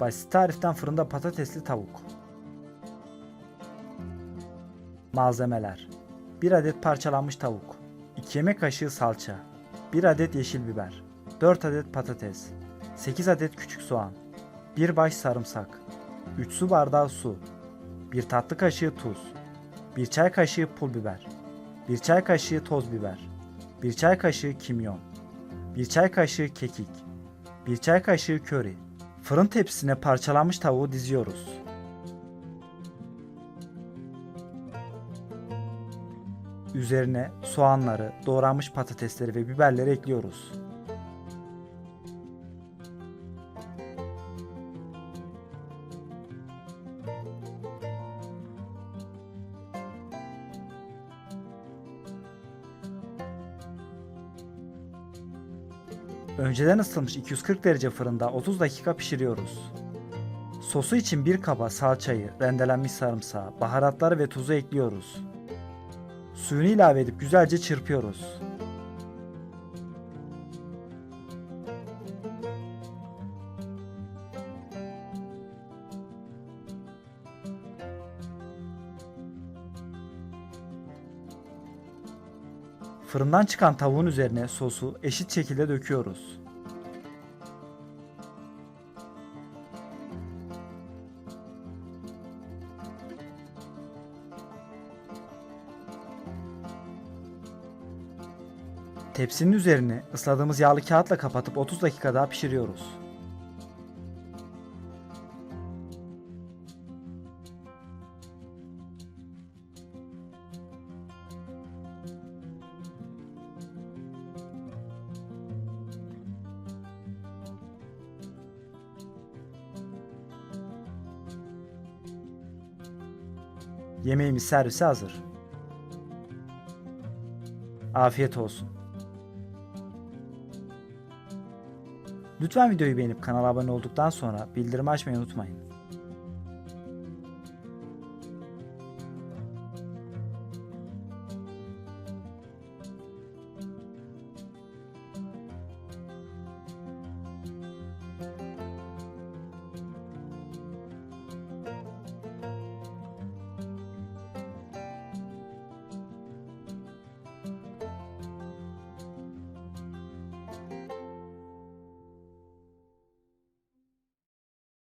Basit tariften fırında patatesli tavuk. Malzemeler 1 adet parçalanmış tavuk 2 yemek kaşığı salça 1 adet yeşil biber 4 adet patates 8 adet küçük soğan 1 baş sarımsak 3 su bardağı su 1 tatlı kaşığı tuz 1 çay kaşığı pul biber 1 çay kaşığı toz biber 1 çay kaşığı kimyon 1 çay kaşığı kekik 1 çay kaşığı köri Fırın tepsisine parçalanmış tavuğu diziyoruz. Üzerine soğanları, doğranmış patatesleri ve biberleri ekliyoruz. Önceden ısıtılmış 240 derece fırında 30 dakika pişiriyoruz. Sosu için bir kaba salçayı, rendelenmiş sarımsağı, baharatları ve tuzu ekliyoruz. Suyunu ilave edip güzelce çırpıyoruz. Fırından çıkan tavuğun üzerine sosu eşit şekilde döküyoruz. Tepsinin üzerini ısladığımız yağlı kağıtla kapatıp 30 dakika daha pişiriyoruz. Yemeğimiz servise hazır. Afiyet olsun. Lütfen videoyu beğenip kanala abone olduktan sonra bildirim açmayı unutmayın.